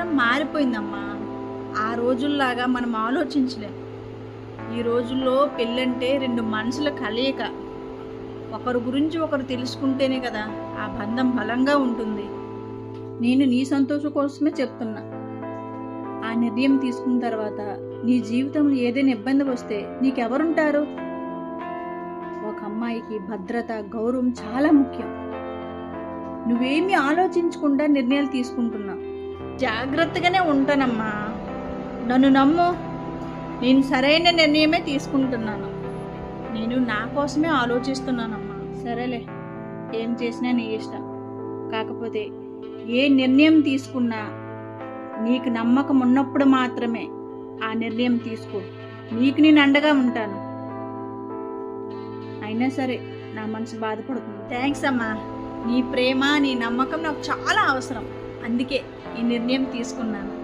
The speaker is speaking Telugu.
కాలం మారిపోయిందమ్మా. ఆ రోజుల్లాగా మనం ఆలోచించలేం. ఈ రోజుల్లో పెళ్ళంటే రెండు మనుషుల కలయిక. ఒకరి గురించి ఒకరు తెలుసుకుంటేనే కదా ఆ బంధం బలంగా ఉంటుంది. నేను నీ సంతోషం కోసమే చెప్తున్నా. ఆ నిర్ణయం తీసుకున్న తర్వాత నీ జీవితంలో ఏదైనా ఇబ్బంది వస్తే నీకెవరుంటారు? ఒక అమ్మాయికి భద్రత గౌరవం చాలా ముఖ్యం. నువ్వేమీ ఆలోచించకుండా నిర్ణయాలు తీసుకుంటున్నావు. జాగ్రత్తగానే ఉంటానమ్మా. నన్ను నమ్ము. నేను సరైన నిర్ణయమే తీసుకుంటున్నాను. నేను నా కోసమే ఆలోచిస్తున్నానమ్మా. సరేలే ఏం చేసినా నీ ఇష్టం. కాకపోతే ఏ నిర్ణయం తీసుకున్నా నీకు నమ్మకం ఉన్నప్పుడు మాత్రమే ఆ నిర్ణయం తీసుకో. నీకు నేను అండగా ఉంటాను. అయినా సరే నా మనసు బాధపడుతుంది. థ్యాంక్స్ అమ్మా. నీ ప్రేమ నీ నమ్మకం నాకు చాలా అవసరం. అందుకే ఈ నిర్ణయం తీసుకున్నాను.